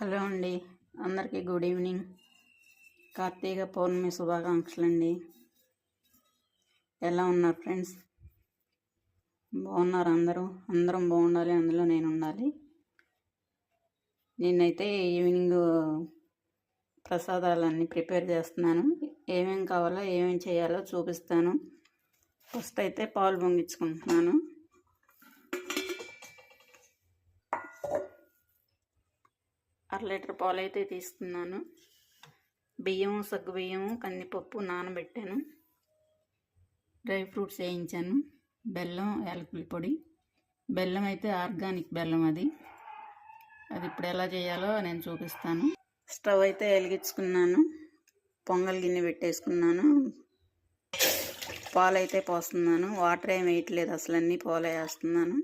Hello అండి. అందరికీ good evening. Karthika పౌర్ణమి శుభాకాంక్షలు అండి ఎలా ఉన్నారు ఫ్రెండ్స్? బాగున్నారు అందరూ? అందరం బాగుండాలి అందులో నేను ఉండాలి నేనైతే ఈవినింగ్ ప్రసాదాలన్నీ ప్రిపేర్ చేస్తున్నాను. ఏమేం కావాలో ఏమేం చేయాలో చూపిస్తాను. ఫస్ట్ అయితే పాలు పొంగించుకుంటున్నాను. అర లీటర్ పాలు అయితే తీసుకున్నాను. బియ్యం సగ్గు బియ్యం కందిపప్పు నానబెట్టాను. డ్రై ఫ్రూట్స్ వేయించాను. బెల్లం యాలకుల పొడి. బెల్లం అయితే ఆర్గానిక్ బెల్లం అది. అది ఇప్పుడు ఎలా చేయాలో నేను చూపిస్తాను. స్టవ్ అయితే వెలిగించుకున్నాను. పొంగల్ గిన్నె పెట్టేసుకున్నాను. పాలు అయితే పోస్తున్నాను. వాటర్ ఏమి వేయట్లేదు. అసలు అన్నీ పాలు వేస్తున్నాను.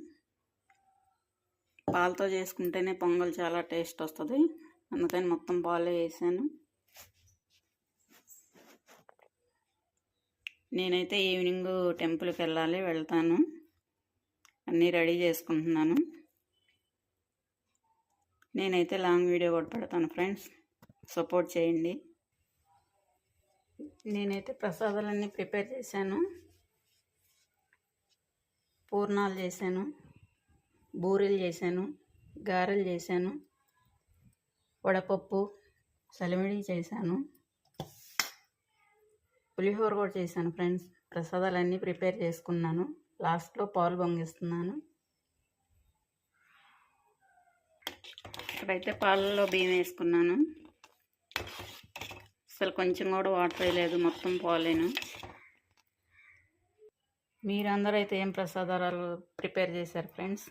పాలతో చేసుకుంటేనే పొంగల్ చాలా టేస్ట్ వస్తుంది. అందుకని మొత్తం పాలే వేసాను నేనైతే ఈవినింగ్ టెంపుల్కి వెళ్ళాలి వెళ్తాను. అన్నీ రెడీ చేసుకుంటున్నాను. నేనైతే లాంగ్ వీడియో కూడా పెడతాను ఫ్రెండ్స్. సపోర్ట్ చేయండి. నేనైతే ప్రసాదాలన్నీ ప్రిపేర్ చేశాను. పూర్ణాలు చేశాను. బూరెలు చేశాను గారెలు చేశాను వడపప్పు సలిమిడి చేశాను పులిహోర కూడా చేశాను ఫ్రెండ్స్. ప్రసాదాలన్నీ ప్రిపేర్ చేసుకున్నాను. లాస్ట్లో పాలు పొంగిస్తున్నాను. ఇక్కడైతే పాలలో బియ్యం వేసుకున్నాను. అసలు కొంచెం కూడా వాటర్ వేయలేదు మొత్తం పాలేను. మీరందరూ అయితే ఏం ప్రసాదాలు ప్రిపేర్ చేశారు ఫ్రెండ్స్?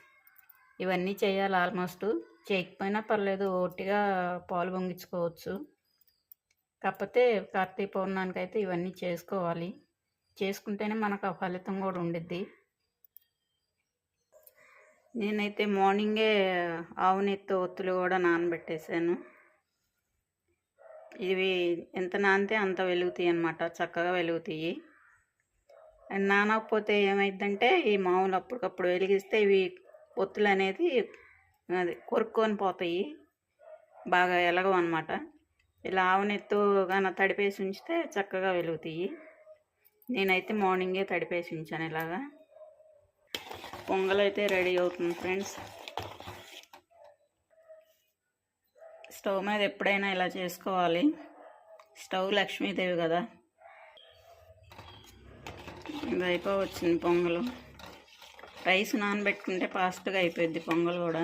ఇవన్నీ చేయాలి ఆల్మోస్ట్. చేయకపోయినా పర్లేదు ఒట్టిగా పాలు పొంగించుకోవచ్చు. కాకపోతే కార్తీక పౌర్ణానికి అయితే ఇవన్నీ చేసుకోవాలి. చేసుకుంటేనే మనకు ఆ ఫలితం కూడా ఉండిద్ది. నేనైతే మార్నింగే ఆవునెత్తి ఒత్తులు కూడా నానబెట్టేశాను. ఇవి ఎంత నానితే అంత వెలుగుతాయి అన్నమాట చక్కగా వెలుగుతాయి. నానకపోతే ఏమైందంటే ఈ మామూలు అప్పటికప్పుడు వెలిగిస్తే ఇవి ఒత్తులు అనేది అది కొరుక్కొని పోతాయి. బాగా ఎలగవు అనమాట ఇలా ఆవునెత్తు కానీ తడిపేసి ఉంచితే చక్కగా వెలుగుతాయి. నేనైతే మార్నింగే తడిపేసి ఉంచాను ఇలాగా. పొంగల్ అయితే రెడీ అవుతుంది ఫ్రెండ్స్. స్టవ్ మీద ఎప్పుడైనా ఇలా చేసుకోవాలి. స్టవ్ లక్ష్మీదేవి కదా. ఇది అయిపోవచ్చింది పొంగలు. రైస్ నానబెట్టుకుంటే ఫాస్ట్గా అయిపోద్ది పొంగల్ కూడా.